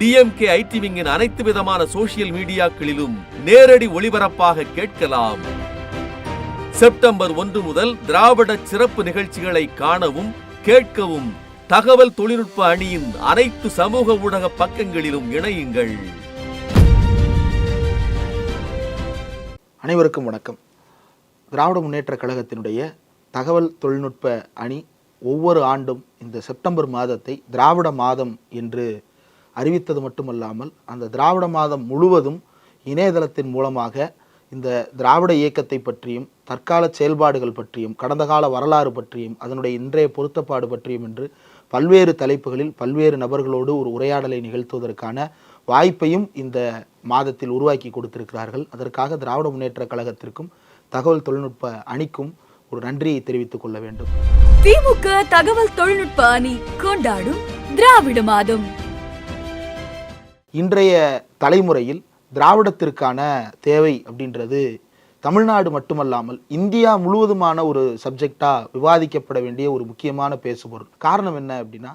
DMK ID விங்கின் அனைத்து விதமான சோசியல் மீடியாக்களிலும் நேரடி ஒளிபரப்பாக கேட்கலாம். செப்டம்பர் ஒன்று முதல் திராவிட சிறப்பு நிகழ்ச்சிகளை காணவும் கேட்கவும் தகவல் தொழில்நுட்ப அணியின் அனைத்து சமூக ஊடக பக்கங்களிலும் இணையுங்கள். அனைவருக்கும் வணக்கம். திராவிட முன்னேற்ற கழகத்தினுடைய தகவல் தொழில்நுட்ப அணி ஒவ்வொரு ஆண்டும் இந்த செப்டம்பர் மாதத்தை திராவிட மாதம் என்று அறிவித்தது மட்டுமல்லாமல் அந்த திராவிட மாதம் முழுவதும் இணையதளத்தின் மூலமாக இந்த திராவிட இயக்கத்தை பற்றியும் தற்கால செயல்பாடுகள் பற்றியும் கடந்த கால வரலாறு பற்றியும் அதனுடைய இன்றைய பொருத்தப்பாடு பற்றியும் என்று பல்வேறு தலைப்புகளில் பல்வேறு நபர்களோடு ஒரு உரையாடலை நிகழ்த்துவதற்கான வாய்ப்பையும் இந்த மாதத்தில் உருவாக்கி கொடுத்திருக்கிறார்கள். அதற்காக திராவிட முன்னேற்ற கழகத்திற்கும் தகவல் தொழில்நுட்ப அணிக்கும் ஒரு நன்றியை தெரிவித்துக் கொள்ள வேண்டும். திமுக தகவல் தொழில்நுட்ப அணி கொண்டாடும் திராவிட மாதம். இன்றைய தலைமுறையில் திராவிடத்திற்கான தேவை அப்படின்றது தமிழ்நாடு மட்டுமல்லாமல் இந்தியா முழுவதுமான ஒரு சப்ஜெக்டாக விவாதிக்கப்பட வேண்டிய ஒரு முக்கியமான பேசுபொருள். காரணம் என்ன அப்படின்னா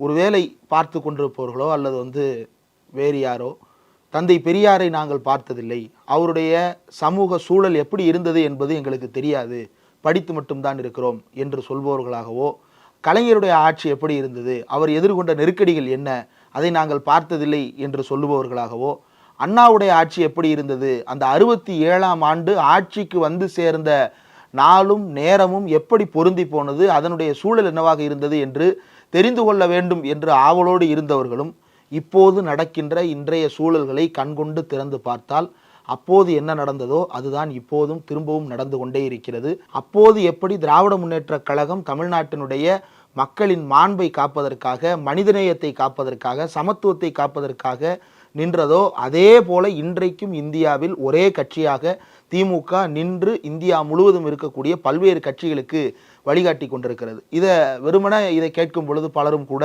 ஒருவேளை பார்த்து கொண்டிருப்பவர்களோ அல்லது வந்து வேறு யாரோ தந்தை பெரியாரை நாங்கள் பார்த்ததில்லை. அவருடைய சமூக சூழல் எப்படி இருந்தது என்பது எங்களுக்கு தெரியாது. படித்து மட்டும்தான் இருக்கிறோம் என்று சொல்பவர்களாகவோ கலைஞருடைய ஆட்சி எப்படி இருந்தது அவர் எதிர்கொண்ட நெருக்கடிகள் என்ன அதை நாங்கள் பார்த்ததில்லை என்று சொல்லுபவர்களாகவோ அண்ணாவுடைய ஆட்சி எப்படி இருந்தது? அந்த அறுபத்தி ஏழாம் ஆண்டு ஆட்சிக்கு வந்து சேர்ந்த நாளும் நேரமும் எப்படி பொருந்தி போனது? அதனுடைய சூழல் என்னவாக இருந்தது என்று தெரிந்து கொள்ள வேண்டும் என்று ஆவலோடு இருந்தவர்களும் இப்போது நடக்கின்ற இன்றைய சூழல்களை கண்கொண்டு திறந்து பார்த்தால் அப்போது என்ன நடந்ததோ அதுதான் இப்போதும் திரும்பவும் நடந்து கொண்டே இருக்கிறது. அப்போது எப்படி திராவிட முன்னேற்றக் கழகம் தமிழ்நாட்டினுடைய மக்களின் மாண்பை காப்பதற்காக மனிதநேயத்தை காப்பதற்காக சமத்துவத்தை காப்பதற்காக நின்றதோ அதே போல இன்றைக்கும் இந்தியாவில் ஒரே கட்சியாக திமுக நின்று இந்தியா முழுவதும் இருக்கக்கூடிய பல்வேறு கட்சிகளுக்கு வழிகாட்டி கொண்டிருக்கிறது. இதை வெறுமனே இதை கேட்கும் பொழுது பலரும் கூட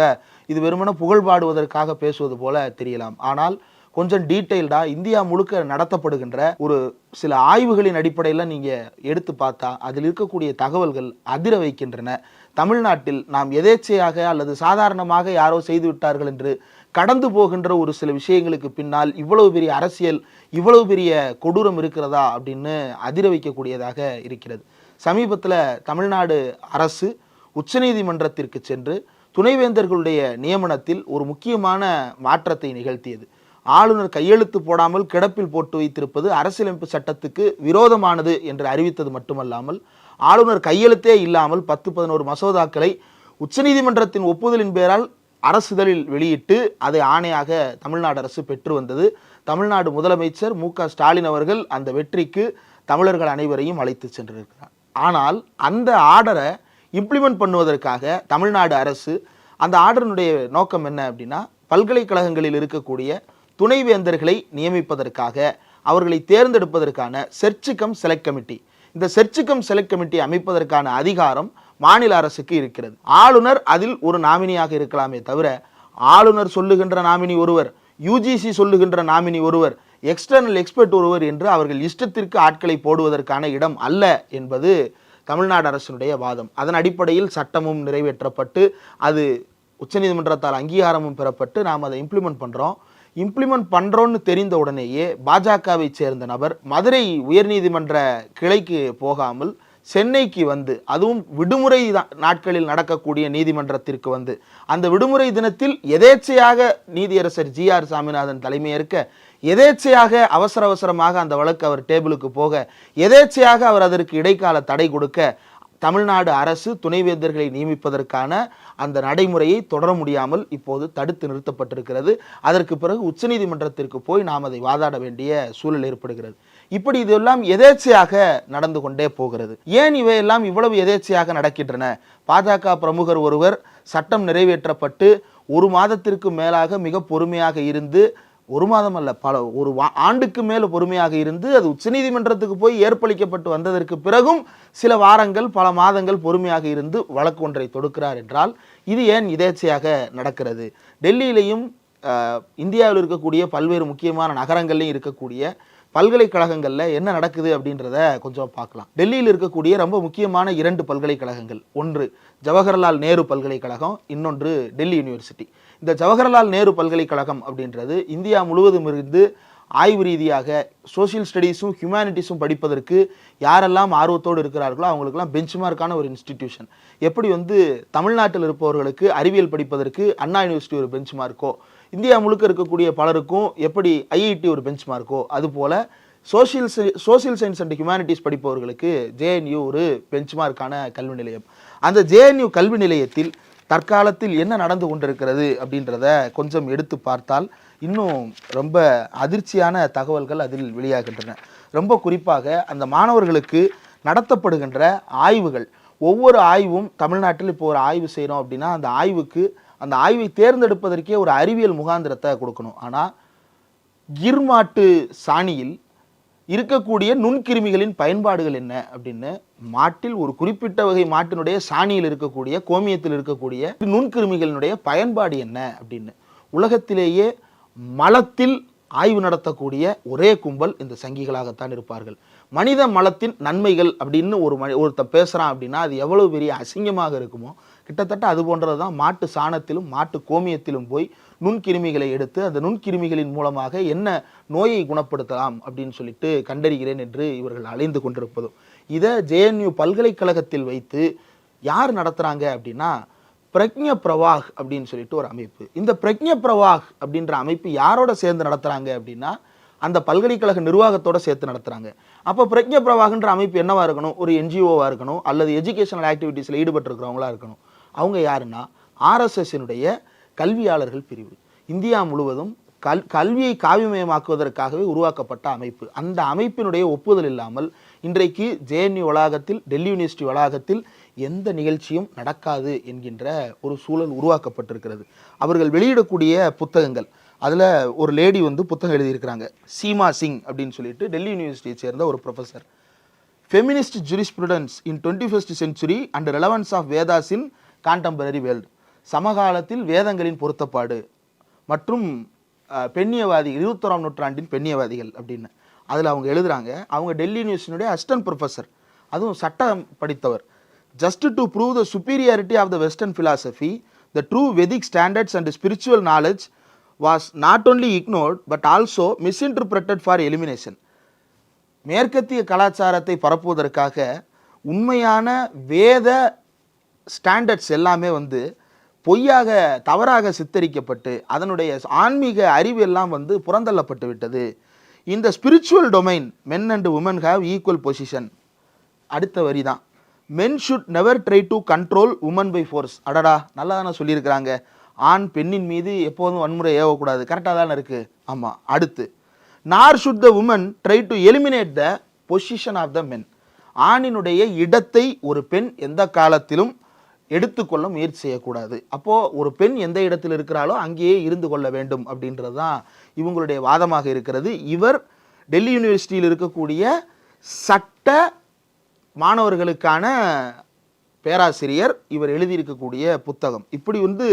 இது வெறுமன புகழ்பாடுவதற்காக பேசுவது போல தெரியலாம். ஆனால் கொஞ்சம் டீட்டெயில்டாக இந்தியா முழுக்க நடத்தப்படுகின்ற ஒரு சில ஆய்வுகளின் அடிப்படையில் நீங்கள் எடுத்து பார்த்தா அதில் இருக்கக்கூடிய தகவல்கள் அதிர வைக்கின்றன. தமிழ்நாட்டில் நாம் எதேச்சையாக அல்லது சாதாரணமாக யாரோ செய்து விட்டார்கள் என்று கடந்து போகின்ற ஒரு சில விஷயங்களுக்கு பின்னால் இவ்வளவு பெரிய அரசியல் இவ்வளவு பெரிய கொடூரம் இருக்கிறதா அப்படின்னு அதிர வைக்கக்கூடியதாக இருக்கிறது. சமீபத்தில் தமிழ்நாடு அரசு உச்சநீதிமன்றத்திற்கு சென்று துணைவேந்தர்களுடைய நியமனத்தில் ஒரு முக்கியமான மாற்றத்தை நிகழ்த்தியது. ஆளுநர் கையெழுத்து போடாமல் கிடப்பில் போட்டு வைத்திருப்பது அரசியலமைப்பு சட்டத்துக்கு விரோதமானது என்று அறிவித்தது மட்டுமல்லாமல் ஆளுநர் கையெழுத்தே இல்லாமல் பத்து பதினோரு மசோதாக்களை உச்சநீதிமன்றத்தின் ஒப்புதலின் பேரால் அரசுதலில் வெளியிட்டு அதை ஆணையாக தமிழ்நாடு அரசு பெற்று வந்தது. தமிழ்நாடு முதலமைச்சர் மு க ஸ்டாலின் அவர்கள் அந்த வெற்றிக்கு தமிழர்கள் அனைவரையும் அழைத்து சென்றிருக்கிறார். ஆனால் அந்த ஆர்டரை இம்ப்ளிமெண்ட் பண்ணுவதற்காக தமிழ்நாடு அரசு அந்த ஆர்டரினுடைய நோக்கம் என்ன அப்படின்னா பல்கலைக்கழகங்களில் இருக்கக்கூடிய துணைவேந்தர்களை நியமிப்பதற்காக அவர்களை தேர்ந்தெடுப்பதற்கான செர்ச் கம் செலக்ட் கமிட்டி இந்த செர்ச் செலக்ட் கமிட்டி அமைப்பதற்கான அதிகாரம் மாநில அரசுக்கு இருக்கிறது. ஆளுநர் அதில் ஒரு நாமினியாக இருக்கலாமே தவிர ஆளுநர் சொல்லுகின்ற நாமினி ஒருவர் யூஜிசி சொல்லுகின்ற நாமினி ஒருவர் எக்ஸ்டர்னல் எக்ஸ்பர்ட் ஒருவர் என்று அவர்கள் இஷ்டத்திற்கு ஆட்களை போடுவதற்கான இடம் அல்ல என்பது தமிழ்நாடு அரசினுடைய வாதம். அதன் அடிப்படையில் சட்டமும் நிறைவேற்றப்பட்டு அது உச்சநீதிமன்றத்தால் அங்கீகாரமும் பெறப்பட்டு நாம் அதை இம்ப்ளிமெண்ட் பண்ணுறோம் இம்ப்ளிமெண்ட் பண்ணுறோன்னு தெரிந்த உடனேயே பாஜகவை சேர்ந்த நபர் மதுரை உயர்நீதிமன்ற கிளைக்கு போகாமல் சென்னைக்கு வந்து அதுவும் விடுமுறை நாட்களில் நடக்கக்கூடிய நீதிமன்றத்திற்கு வந்து அந்த விடுமுறை தினத்தில் எதேச்சையாக நீதியரசர் ஜி ஆர் சாமிநாதன் தலைமையேற்க எதேச்சையாக அவசர அவசரமாக அந்த வழக்கு அவர் டேபிளுக்கு போக எதேச்சையாக அவர் அதற்கு இடைக்கால தடை கொடுக்க தமிழ்நாடு அரசு துணைவேந்தர்களை நியமிப்பதற்கான அந்த நடைமுறையை தொடர முடியாமல் இப்போது தடுத்து நிறுத்தப்பட்டிருக்கிறது. அதற்கு பிறகு உச்சநீதிமன்றத்திற்கு போய் நாம் அதை வாதாட வேண்டிய சூழல் ஏற்படுகிறது. இப்படி இதெல்லாம் எதேச்சையாக நடந்து கொண்டே போகிறது. ஏன் இவையெல்லாம் இவ்வளவு எதேச்சையாக நடக்கின்றன? பாஜக பிரமுகர் ஒருவர் சட்டம் நிறைவேற்றப்பட்டு ஒரு மாதத்திற்கு மேலாக மிக பொறுமையாக இருந்து ஒரு மாதம் அல்ல பல ஒரு வா- ஆண்டுக்கு மேல் பொறுமையாக இருந்து அது உச்சநீதிமன்றத்துக்கு போய் ஏற்பளிக்கப்பட்டு வந்ததற்கு பிறகும் சில வாரங்கள் பல மாதங்கள் பொறுமையாக இருந்து வழக்கு ஒன்றை தொடுக்கிறார் என்றால் இது ஏன் இதேச்சையாக நடக்கிறது? டெல்லியிலையும் இந்தியாவில் இருக்கக்கூடிய பல்வேறு முக்கியமான நகரங்கள்லையும் இருக்கக்கூடிய பல்கலைக்கழகங்களில் என்ன நடக்குது அப்படின்றத கொஞ்சம் பார்க்கலாம். டெல்லியில் இருக்கக்கூடிய ரொம்ப முக்கியமான இரண்டு பல்கலைக்கழகங்கள் ஒன்று ஜவஹர்லால் நேரு பல்கலைக்கழகம் இன்னொன்று டெல்லி யூனிவர்சிட்டி. இந்த ஜவஹர்லால் நேரு பல்கலைக்கழகம் அப்படின்றது இந்தியா முழுவதும் இருந்து ஆய்வு ரீதியாக சோஷியல் ஸ்டடீஸும் ஹியூமனிட்டிஸும் படிப்பதற்கு யாரெல்லாம் ஆர்வத்தோடு இருக்கிறார்களோ அவங்களுக்கெல்லாம் பெஞ்ச்மார்க்கான ஒரு இன்ஸ்டிடியூஷன் எப்படி வந்து தமிழ்நாட்டில் இருப்பவர்களுக்கு அறிவியல் படிப்பதற்கு அண்ணா யூனிவர்சிட்டி ஒரு பெஞ்ச்மார்க்கோ இந்தியா முழுக்க இருக்கக்கூடிய பலருக்கும் எப்படி ஐஐடி ஒரு பெஞ்ச்மார்க்கோ அதுபோல் social social science and humanities படிப்பவர்களுக்கு JNU ஒரு பெஞ்ச்மார்க்கான கல்வி நிலையம். அந்த ஜேஎன்யூ கல்வி நிலையத்தில் தற்காலத்தில் என்ன நடந்து கொண்டிருக்கிறது அப்படின்றத கொஞ்சம் எடுத்து பார்த்தால் இன்னும் ரொம்ப அதிர்ச்சியான தகவல்கள் அதில் வெளியாகின்றன. ரொம்ப குறிப்பாக அந்த மாணவர்களுக்கு நடத்தப்படுகின்ற ஆய்வுகள். ஒவ்வொரு ஆய்வும் தமிழ்நாட்டில் இப்போ ஒரு ஆய்வு செய்கிறோம் அப்படின்னா அந்த ஆய்வுக்கு அந்த ஆய்வை தேர்ந்தெடுப்பதற்கே ஒரு அறிவியல் முகாந்திரத்தை கொடுக்கணும். ஆனால் கிர்மாட்டு சாணியில் இருக்கக்கூடிய நுண்கிருமிகளின் பயன்பாடுகள் என்ன அப்படின்னு மாட்டில் ஒரு குறிப்பிட்ட வகை மாட்டினுடைய சாணியில் இருக்கக்கூடிய கோமியத்தில் இருக்கக்கூடிய நுண்கிருமிகளினுடைய பயன்பாடு என்ன அப்படின்னு உலகத்திலேயே மலத்தில் ஆய்வு நடத்தக்கூடிய ஒரே கும்பல் இந்த சங்கிகளாகத்தான் இருப்பார்கள். மனித மலத்தின் நன்மைகள் அப்படின்னு ஒரு மனி ஒருத்தன் பேசுகிறான் அப்படின்னா அது எவ்வளோ பெரிய அசிங்கமாக இருக்குமோ கிட்டத்தட்ட அது போன்றது தான் மாட்டு சாணத்திலும் மாட்டு கோமியத்திலும் போய் நுண்கிருமிகளை எடுத்து அந்த நுண்கிருமிகளின் மூலமாக என்ன நோயை குணப்படுத்தலாம் அப்படின்னு சொல்லிட்டு கண்டறிகிறேன் என்று இவர்கள் அலைந்து கொண்டிருப்பதும் இதை ஜேஎன்யூ பல்கலைக்கழகத்தில் வைத்து யார் நடத்துகிறாங்க அப்படின்னா பிரக்ஞ பிரவாக் அப்படின்னு சொல்லிட்டு ஒரு அமைப்பு. இந்த பிரக்ஞ பிரவாக் அப்படின்ற அமைப்பு யாரோட சேர்ந்து நடத்துகிறாங்க அப்படின்னா அந்த பல்கலைக்கழக நிர்வாகத்தோட சேர்த்து நடத்துகிறாங்க அப்போ பிரக்ஞ பிரவாகன்ற அமைப்பு என்னவாக இருக்கணும்? ஒரு என்ஜிஓவாக இருக்கணும்? அல்லது எஜுகேஷனல் ஆக்டிவிட்டீஸில் ஈடுபட்டிருக்கிறவங்களா இருக்கணும்? அவங்க யாருன்னா ஆர்எஸ்எஸ்னுடைய கல்வியாளர்கள் பிரிவு. இந்தியா முழுவதும் கல் கல்வியை காவியமயமாக்குவதற்காகவே உருவாக்கப்பட்ட அமைப்பு. அந்த அமைப்பினுடைய ஒப்புதல் இல்லாமல் இன்றைக்கு ஜேஎன்யூ வளாகத்தில் டெல்லி யூனிவர்சிட்டி வளாகத்தில் எந்த நிகழ்ச்சியும் நடக்காது என்கின்ற ஒரு சூழல் உருவாக்கப்பட்டிருக்கிறது. அவர்கள் வெளியிடக்கூடிய புத்தகங்கள் அதில் ஒரு லேடி வந்து புத்தகம் எழுதியிருக்கிறாங்க சீமா சிங் அப்படின்னு சொல்லிட்டு டெல்லி யூனிவர்சிட்டியை சேர்ந்த ஒரு professor feminist jurisprudence in twenty first century and relevance of Vedas in contemporary world சமகாலத்தில் வேதங்களின் பொருத்தப்பாடு மற்றும் பெண்ணியவாதி இருபத்தோராம் நூற்றாண்டின் பெண்ணியவாதிகள் அப்படின்னு. அதில் அவங்க எழுதுறாங்க. அவங்க டெல்லி யூனிவர்சிட்டியுடைய அசிஸ்டன்ட் ப்ரொஃபஸர் அதுவும் சட்டம் படித்தவர். Just to prove the superiority of the western philosophy the true Vedic standards and spiritual knowledge was not only ignored but also misinterpreted for elimination மேற்கத்திய கலாச்சாரத்தை பரப்புவதற்காக உண்மையான வேத ஸ்டாண்டர்ட்ஸ் எல்லாமே வந்து பொய்யாக தவறாக சித்தரிக்கப்பட்டு அதனுடைய ஆன்மீக அறிவு எல்லாம் வந்து புறந்தள்ளப்பட்டு விட்டது. இந்த spiritual domain men and women have equal position அடுத்த வரி தான் men should never try to control women by force அடடா நல்லா தானே சொல்லியிருக்கிறாங்க. ஆண் பெண்ணின் மீது எப்போதும் வன்முறை ஏவக்கூடாது. கரெக்டாக தானே இருக்குது ஆமாம் அடுத்து. Nor should the women try to eliminate the position of the men ஆணினுடைய இடத்தை ஒரு பெண் எந்த காலத்திலும் எடுத்துக்கொள்ள முயற்சி செய்யக்கூடாது. அப்போது ஒரு பெண் எந்த இடத்தில் இருக்கிறாளோ அங்கேயே இருந்து கொள்ள வேண்டும் அப்படின்றது தான் இவங்களுடைய வாதமாக இருக்கிறது. இவர் டெல்லி யூனிவர்சிட்டியில் இருக்கக்கூடிய சட்ட மாணவர்களுக்கான பேராசிரியர் இவர் எழுதியிருக்கக்கூடிய புத்தகம். இப்படி வந்து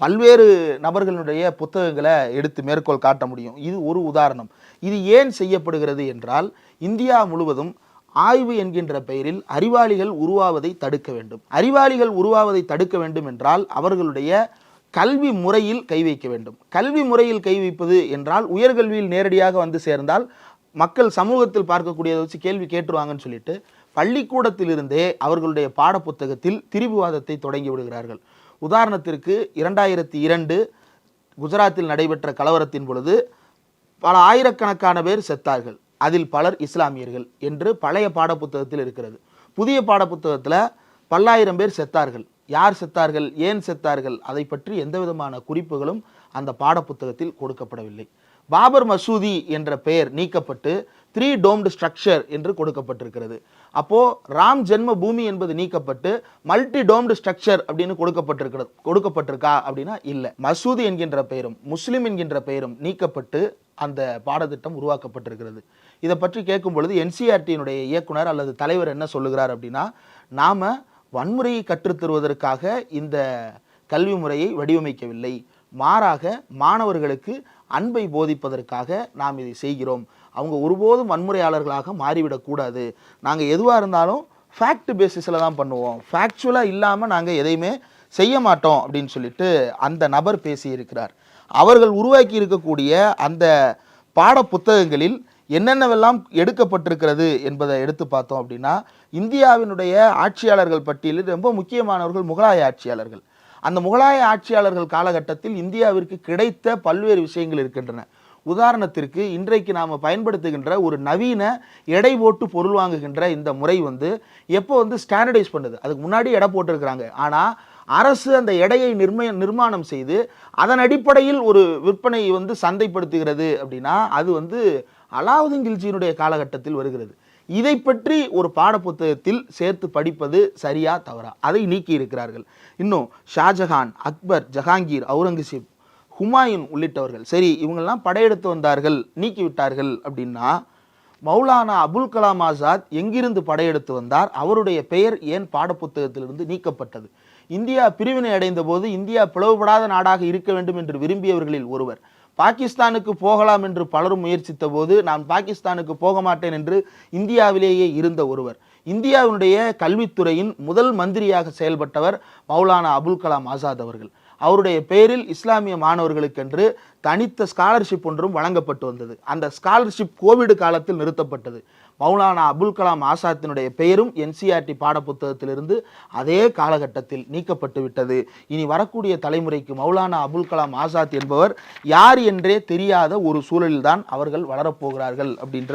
பல்வேறு நபர்களுடைய புத்தகங்களை எடுத்து மேற்கோள் காட்ட முடியும். இது ஒரு உதாரணம். இது ஏன் செய்யப்படுகிறது என்றால் இந்தியா முழுவதும் ஆய்வு என்கின்ற பெயரில் அறிவாளிகள் உருவாவதை தடுக்க வேண்டும். அறிவாளிகள் உருவாவதை தடுக்க வேண்டும் என்றால் அவர்களுடைய கல்வி முறையில் கை வைக்க வேண்டும். கல்வி முறையில் கை வைப்பது என்றால் உயர்கல்வியில் நேரடியாக வந்து சேர்ந்தால் மக்கள் சமூகத்தில் பார்க்கக்கூடியதை வச்சு கேள்வி கேட்டுருவாங்கன்னு சொல்லிட்டு பள்ளிக்கூடத்திலிருந்தே அவர்களுடைய பாடப்புத்தகத்தில் திரிபுவாதத்தை தொடங்கி விடுகிறார்கள். உதாரணத்திற்கு இரண்டாயிரத்தி இரண்டு குஜராத்தில் நடைபெற்ற கலவரத்தின் பொழுது பல ஆயிரக்கணக்கான பேர் செத்தார்கள். அதில் பலர் இஸ்லாமியர்கள் என்று பழைய பாடப்புத்தகத்தில் இருக்கிறது. புதிய பாடப்புத்தகத்தில் பல்லாயிரம் பேர் செத்தார்கள். யார் செத்தார்கள்? ஏன் செத்தார்கள்? அதை பற்றி எந்த விதமான குறிப்புகளும் அந்த பாடப்புத்தகத்தில் கொடுக்கப்படவில்லை. பாபர் மசூதி என்ற பெயர் நீக்கப்பட்டு த்ரீ டோம்டு ஸ்ட்ரக்சர் என்று கொடுக்கப்பட்டிருக்கிறது. அப்போது ராம் ஜென்ம பூமி என்பது நீக்கப்பட்டு மல்டி டோம்டு ஸ்ட்ரக்சர் அப்படின்னு கொடுக்கப்பட்டிருக்கிறது கொடுக்கப்பட்டிருக்கா அப்படின்னா இல்லை. மசூதி என்கின்ற பெயரும் முஸ்லீம் என்கின்ற பெயரும் நீக்கப்பட்டு அந்த பாடத்திட்டம் உருவாக்கப்பட்டிருக்கிறது. இதை பற்றி கேட்கும் பொழுது என்சிஆர்டியினுடைய இயக்குனர் அல்லது தலைவர் என்ன சொல்லுகிறார் அப்படின்னா நாம் வன்முறையை கற்றுத்தருவதற்காக இந்த கல்வி முறையை வடிவமைக்கவில்லை. மாறாக மாணவர்களுக்கு அன்பை போதிப்பதற்காக நாம் இதை செய்கிறோம். அவங்க ஒருபோதும் வன்முறையாளர்களாக மாறிவிடக்கூடாது நாங்கள் எதுவாக இருந்தாலும் ஃபேக்ட் பேசிஸில் தான் பண்ணுவோம். ஃபேக்சுவலாக இல்லாமல் நாங்கள் எதையுமே செய்ய மாட்டோம். அப்படின்னு சொல்லிட்டு அந்த நபர் பேசியிருக்கிறார். அவர்கள் உருவாக்கி இருக்கக்கூடிய அந்த பாட புத்தகங்களில் என்னென்னவெல்லாம் எடுக்கப்பட்டிருக்கிறது என்பதை எடுத்து பார்த்தோம் அப்படின்னா இந்தியாவினுடைய ஆட்சியாளர்கள் பட்டியலில் ரொம்ப முக்கியமானவர்கள் முகலாய ஆட்சியாளர்கள். அந்த முகலாய ஆட்சியாளர்கள் காலகட்டத்தில் இந்தியாவிற்கு கிடைத்த பல்வேறு விஷயங்கள் இருக்கின்றன. உதாரணத்திற்கு இன்றைக்கு நாம் பயன்படுத்துகின்ற ஒரு நவீன எடை போட்டு பொருள் வாங்குகின்ற இந்த முறை வந்து எப்போ வந்து ஸ்டாண்டர்டைஸ் பண்ணுது? அதுக்கு முன்னாடி எடை போட்டிருக்கிறாங்க. ஆனால் அரசு அந்த எடையை நிர்மய நிர்மாணம் செய்து அதன் அடிப்படையில் ஒரு விற்பனை வந்து சந்தைப்படுத்துகிறது அப்படின்னா அது வந்து அலாவுதீன் கில்ஜியினுடைய காலகட்டத்தில் வருகிறது. இதை பற்றி ஒரு பாடப்புத்தகத்தில் சேர்த்து படிப்பது சரியா தவறா? அதை நீக்கி இருக்கிறார்கள். இன்னும் ஷாஜஹான் அக்பர் ஜஹாங்கீர் அவுரங்கசீப் ஹுமாயூன் உள்ளிட்டவர்கள். சரி இவங்கெல்லாம் படையெடுத்து வந்தார்கள் நீக்கிவிட்டார்கள் அப்படின்னா மௌலானா அபுல் கலாம் ஆசாத் எங்கிருந்து படையெடுத்து வந்தார்? அவருடைய பெயர் ஏன் பாடப்புத்தகத்திலிருந்து நீக்கப்பட்டது? இந்தியா பிரிவினை அடைந்த போது இந்தியா பிளவுபடாத நாடாக இருக்க வேண்டும் என்று விரும்பியவர்களில் ஒருவர். பாகிஸ்தானுக்கு போகலாம் என்று பலரும் முயற்சித்த போது நான் பாகிஸ்தானுக்கு போக மாட்டேன் என்று இந்தியாவிலேயே இருந்த ஒருவர். இந்தியாவினுடைய கல்வித்துறையின் முதல் மந்திரியாக செயல்பட்டவர் மௌலானா அபுல் கலாம் ஆசாத் அவர்கள். அவருடைய பெயரில் இஸ்லாமிய மாணவர்களுக்கென்று தனித்த ஸ்காலர்ஷிப் ஒன்றும் வழங்கப்பட்டு வந்தது. அந்த ஸ்காலர்ஷிப் கோவிட் காலத்தில் நிறுத்தப்பட்டது. மௌலானா அபுல் கலாம் ஆசாத்தினுடைய பெயரும் என்சிஆர்டி பாடப்புத்தகத்திலிருந்து அதே காலகட்டத்தில் நீக்கப்பட்டு விட்டது. இனி வரக்கூடிய தலைமுறைக்கு மௌலானா அபுல் கலாம் ஆசாத் என்பவர் யார் என்றே தெரியாத ஒரு சூழலில்தான் அவர்கள் வளரப்போகிறார்கள் அப்படின்ற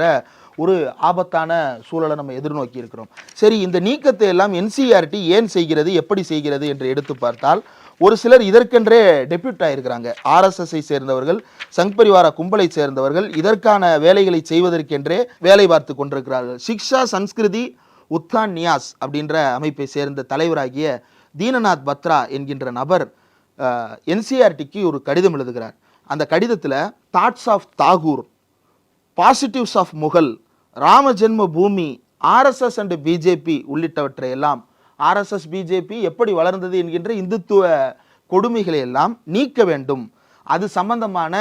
ஒரு ஆபத்தான சூழலை நம்ம எதிர்நோக்கி இருக்கிறோம் சரி இந்த நீக்கத்தை எல்லாம் என்சிஆர்டி ஏன் செய்கிறது எப்படி செய்கிறது என்று எடுத்து பார்த்தால் ஒரு சிலர் இதற்கென்றே டெபியூட் ஆகியிருக்கிறாங்க ஆர்எஸ்எஸ்ஐ சேர்ந்தவர்கள் சங் பரிவார கும்பலை சேர்ந்தவர்கள் இதற்கான வேலைகளை செய்வதற்கென்றே வேலை பார்த்து கொண்டிருக்கிறார்கள். சிக்ஷா சன்ஸ்கிருதி உத்தான் நியாஸ் அப்படின்ற அமைப்பை சேர்ந்த தலைவராகிய தீனநாத் பத்ரா என்கின்ற நபர் என்சிஆர்டிக்கு ஒரு கடிதம் எழுதுகிறார். அந்த கடிதத்தில் thoughts of Tagore positives of Mughal Rama Janma Bhoomi RSS and BJP உள்ளிட்டவற்றை எல்லாம் ஆர்எஸ்எஸ் பிஜேபி எப்படி வளர்ந்தது என்கின்ற இந்துத்துவ கொடுமைகளை எல்லாம் நீக்க வேண்டும். அது சம்பந்தமான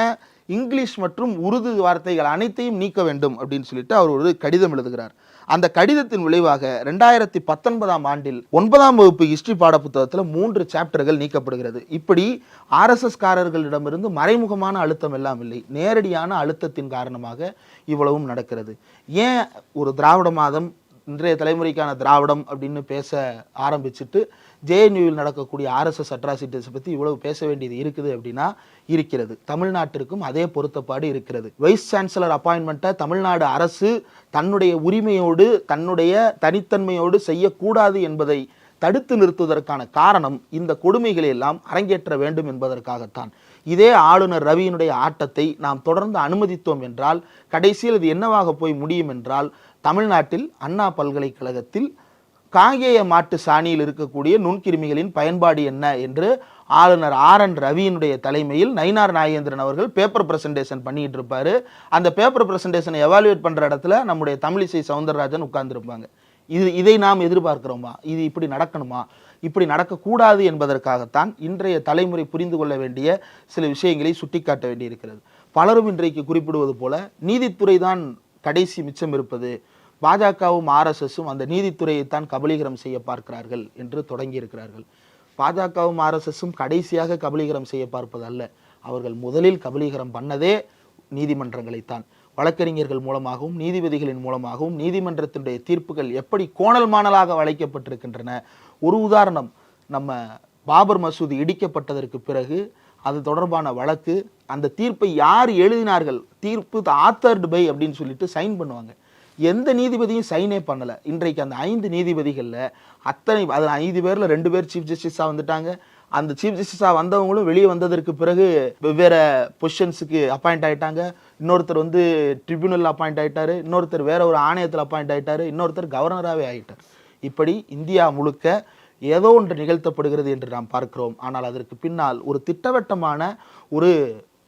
இங்கிலீஷ் மற்றும் உருது வார்த்தைகள் அனைத்தையும் நீக்க வேண்டும் அப்படின்னு சொல்லிட்டு அவர் ஒரு கடிதம் எழுதுகிறார். அந்த கடிதத்தின் விளைவாக ரெண்டாயிரத்தி பத்தொன்பதாம் ஆண்டில் ஒன்பதாம் வகுப்பு ஹிஸ்டரி பாடப்புத்தகத்தில் மூன்று சாப்டர்கள் நீக்கப்படுகிறது. இப்படி ஆர்எஸ்எஸ்காரர்களிடமிருந்து மறைமுகமான அழுத்தம் எல்லாம் இல்லை. நேரடியான அழுத்தத்தின் காரணமாக இவ்வளவும் நடக்கிறது. ஏன் ஒரு திராவிட மாதம் இன்றைய தலைமுறைக்கான திராவிடம் அப்படின்னு பேச ஆரம்பிச்சுட்டு ஜேஎன்யூவில் நடக்கக்கூடிய ஆர்எஸ்எஸ் அட்ராசிட்டிஸை பற்றி இவ்வளவு பேச வேண்டியது இருக்குது அப்படின்னா இருக்கிறது. தமிழ்நாட்டிற்கும் அதே பொருத்தப்பாடு இருக்கிறது. வைஸ் சான்சலர் அப்பாயின்மெண்ட்டை தமிழ்நாடு அரசு தன்னுடைய உரிமையோடு தன்னுடைய தனித்தன்மையோடு செய்யக்கூடாது என்பதை தடுத்து நிறுத்துவதற்கான காரணம் இந்த கொடுமைகளை எல்லாம் அரங்கேற்ற வேண்டும் என்பதற்காகத்தான். இதே ஆளுநர் ரவியினுடைய ஆட்டத்தை நாம் தொடர்ந்து அனுமதித்தோம் என்றால் கடைசியில் இது என்னவாக போய் முடியும் என்றால் தமிழ்நாட்டில் அண்ணா பல்கலைக்கழகத்தில் காங்கேய மாட்டு சாணியில் இருக்கக்கூடிய நுண்கிருமிகளின் பயன்பாடு என்ன என்று ஆளுநர் ஆர் என் ரவியினுடைய தலைமையில் நயினார் நாகேந்திரன் அவர்கள் பேப்பர் ப்ரெசன்டேஷன் பண்ணிகிட்டு இருப்பார். அந்த பேப்பர் ப்ரெசன்டேஷனை எவாலுவேட் பண்ணுற இடத்துல நம்முடைய தமிழிசை சவுந்தரராஜன் உட்கார்ந்துருப்பாங்க. இது இதை நாம் எதிர்பார்க்கிறோமா? இது இப்படி நடக்கணுமா? இப்படி நடக்கக்கூடாது என்பதற்காகத்தான் இன்றைய தலைமுறை புரிந்து கொள்ள வேண்டிய சில விஷயங்களை சுட்டிக்காட்ட வேண்டியிருக்கிறது. பலரும் இன்றைக்கு குறிப்பிடுவது போல நீதித்துறை தான் கடைசி மிச்சம் இருப்பது. பாஜகவும் ஆர்எஸ்எஸும் அந்த நீதித்துறையைத்தான் கபலீகரம் செய்ய பார்க்கிறார்கள் என்று தொடங்கியிருக்கிறார்கள். பாஜகவும் ஆர்எஸ்எஸும் கடைசியாக கபலீகரம் செய்ய பார்ப்பது அல்ல. அவர்கள் முதலில் கபலீகரம் பண்ணதே நீதிமன்றங்களைத்தான் வழக்கறிஞர்கள் மூலமாகவும் நீதிபதிகளின் மூலமாகவும் நீதிமன்றத்தினுடைய தீர்ப்புகள் எப்படி கோணல் மாணலாக வளைக்கப்பட்டிருக்கின்றன ஒரு உதாரணம் நம்ம பாபர் மசூதி இடிக்கப்பட்டதற்கு பிறகு அது தொடர்பான வழக்கு அந்த தீர்ப்பை யார் எழுதினார்கள்? தீர்ப்பு ஆத்தர்டு பை அப்படின்னு சொல்லிட்டு சைன் பண்ணுவாங்க. எந்த நீதிபதியும் சைனே பண்ணலை. இன்றைக்கு அந்த ஐந்து நீதிபதிகளில் அத்தனை அதில் ஐந்து பேரில் ரெண்டு பேர் சீஃப் ஜஸ்டிஸாக வந்துட்டாங்க. அந்த சீஃப் ஜஸ்டிஸாக வந்தவங்களும் வெளியே வந்ததற்கு பிறகு வெவ்வேறு பொசிஷன்ஸுக்கு அப்பாயிண்ட் ஆகிட்டாங்க இன்னொருத்தர் வந்து ட்ரிபியூனல் அப்பாயிண்ட் ஆகிட்டார் இன்னொருத்தர் வேற ஒரு ஆணையத்தில் அப்பாயிண்ட் ஆகிட்டார் இன்னொருத்தர் கவர்னராகவே ஆயிட்டார். இப்படி இந்தியா முழுக்க ஏதோ ஒன்று நிகழ்த்தப்படுகிறது என்று நாம் பார்க்கிறோம். ஆனால் அதற்கு பின்னால் ஒரு திட்டவட்டமான ஒரு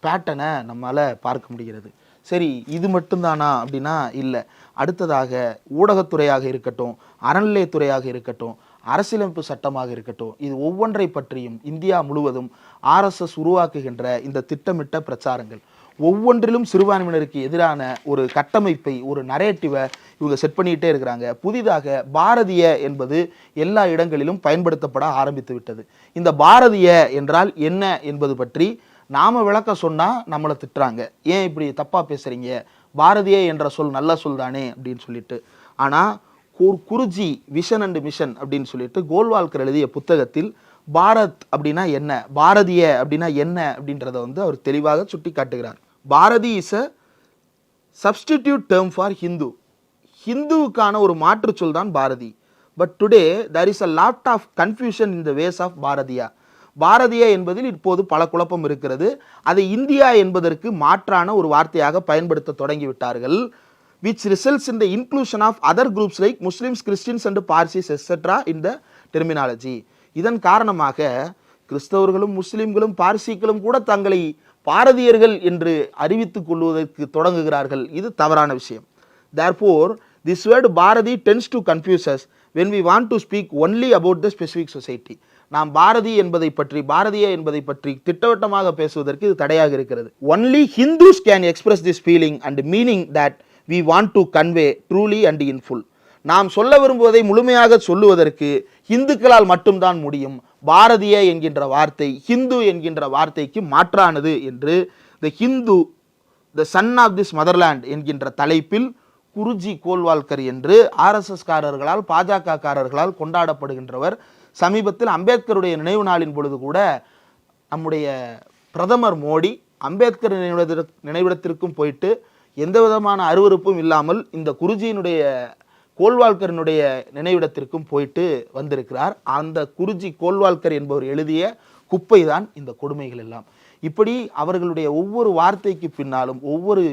பேட்டனை நம்மால் பார்க்க முடிகிறது. சரி இது மட்டும்தானா? அப்படின்னா இல்லை. அடுத்ததாக ஊடகத்துறையாக இருக்கட்டும் அறநிலையத்துறையாக இருக்கட்டும் அரசியலமைப்பு சட்டமாக இருக்கட்டும் இது ஒவ்வொன்றை பற்றியும் இந்தியா முழுவதும் ஆர்எஸ்எஸ் உருவாக்குகின்ற இந்த திட்டமிட்ட பிரச்சாரங்கள். ஒவ்வொன்றிலும் சிறுபான்மையினருக்கு எதிரான ஒரு கட்டமைப்பை ஒரு நரேட்டிவை இவங்க செட் பண்ணிக்கிட்டே இருக்கிறாங்க. புதிதாக பாரதிய என்பது எல்லா இடங்களிலும் பயன்படுத்தப்பட ஆரம்பித்து விட்டது இந்த பாரதிய என்றால் என்ன என்பது பற்றி நாம் விளக்க சொன்னால் நம்மளை திட்டுறாங்க. ஏன் இப்படி தப்பாக பேசுகிறீங்க பாரதியே என்ற சொல் நல்ல சொல் தானே? அப்படின்னு சொல்லிட்டு. ஆனால் குர் குருஜி விஷன் அண்ட் மிஷன் அப்படின்னு சொல்லிட்டு கோல்வால்கர் எழுதிய புத்தகத்தில் பாரத் அப்படின்னா என்ன? பாரதிய அப்படின்னா என்ன? அப்படின்றத வந்து அவர் தெளிவாக சுட்டி காட்டுகிறார் Bharati is a substitute term for Hindu ஹிந்துவுக்கான ஒரு மாற்றுச்சொல் தான் Bharati. But today there is a lot of confusion in the ways of Bharatiya. Bharatiya என்பதில் இப்போது பல குழப்பம் இருக்கிறது. அதை இந்தியா என்பதற்கு மாற்றான ஒரு வார்த்தையாக பயன்படுத்த தொடங்கிவிட்டார்கள். Which results in the inclusion of other groups like muslims Christians and parsis etc in the இதன் காரணமாக கிறிஸ்தவர்களும் முஸ்லிம்களும் பார்சிகளும் கூட தங்களை பாரதியர்கள் என்று அறிவித்துக் கொள்வதற்கு தொடங்குகிறார்கள். இது தவறான விஷயம். Therefore this word Bharati tends to confuses when we want to speak only about the specific society நாம் பாரதி என்பதை பற்றி பாரதிய என்பதை பற்றி திட்டவட்டமாக பேசுவதற்கு இது தடையாக இருக்கிறது. Only Hindus can express this feeling and meaning that we want to convey truly and in full நாம் சொல்ல விரும்புவதை முழுமையாக சொல்லுவதற்கு இந்துக்களால் மட்டும்தான் முடியும். பாரதிய என்கின்ற வார்த்தை ஹிந்து என்கின்ற வார்த்தைக்கு மாற்றானது என்று the Hindu the son of this motherland என்கின்ற தலைப்பில் குருஜி கோல்வால்கர் என்று ஆர்எஸ்எஸ்காரர்களால் பாஜக காரர்களால் கொண்டாடப்படுகின்றவர் சமீபத்தில் அம்பேத்கருடைய நினைவு நாளின் பொழுது கூட நம்முடைய பிரதமர் மோடி அம்பேத்கர் நினைவிடத்திற்கு நினைவிடத்திற்கும் போயிட்டு எந்த விதமான அருவருப்பும் இல்லாமல் இந்த குருஜியினுடைய கோல்வால்கரனுடைய நினைவிடத்திற்கும் போயிட்டு வந்திருக்கிறார். அந்த குருஜி கோல்வால்கர் என்பவர் எழுதிய குப்பை தான் இந்த கொடுமைகள் எல்லாம். இப்படி அவர்களுடைய ஒவ்வொரு வார்த்தைக்கு பின்னாலும் ஒவ்வொரு